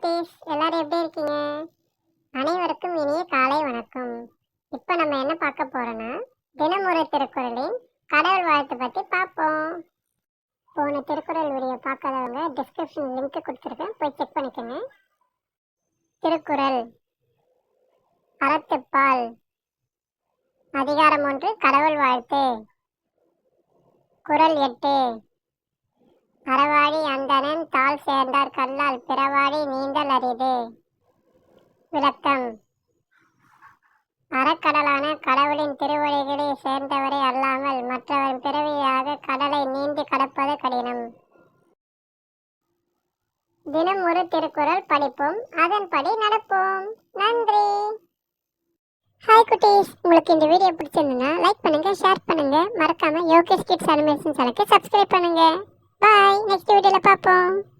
குட்டீஸ் எல்லாரும் எப்படி இருக்கீங்க? அனைவருக்கும் இனிய காலை வணக்கம். இப்போ நம்ம என்ன பார்க்க போறோம்னா தினமுறை திருக்குறளின் கடவுள் வாழ்த்து பற்றி பார்ப்போம். போன திருக்குறள் உரிய பார்க்காதவங்க டிஸ்கிரிப்ஷன் லிங்க் கொடுத்துருக்கேன் போய் செக் பண்ணிக்கோங்க. திருக்குறள். அறத்துப்பால். அதிகாரம் ஒன்று கடவுள் வாழ்த்து. குரல் எட்டு. அறவாழி அந்தணன் சேர்ந்த சேர்ந்தார் கல்லால் பிறவாடி நீந்தல் அரிது. விளக்கம். அறக்கடலான கடவுளின் திருவழிகளை சேர்ந்தவரை அல்லாமல் மற்றவர் பிறவியாக கடலை நீந்தி கடப்பது கடினம். தினம் ஒரு திருக்குறள் படிப்போம். அதன்படி நடப்போம். நன்றி. ஹாய் குட்டீஸ். உங்களுக்கு இந்த வீடியோ பிடிச்சிருந்ததுன்னா லைக் பண்ணுங்க ஷேர் பண்ணுங்க. மறக்காம யோகேஷ் கிட்ஸ் அனிமேஷன் சேனலுக்கு சப்ஸ்கிரைப் பண்ணுங்க. பாய் நெக்ஸ்ட் வீடியோவில் பார்ப்போம்.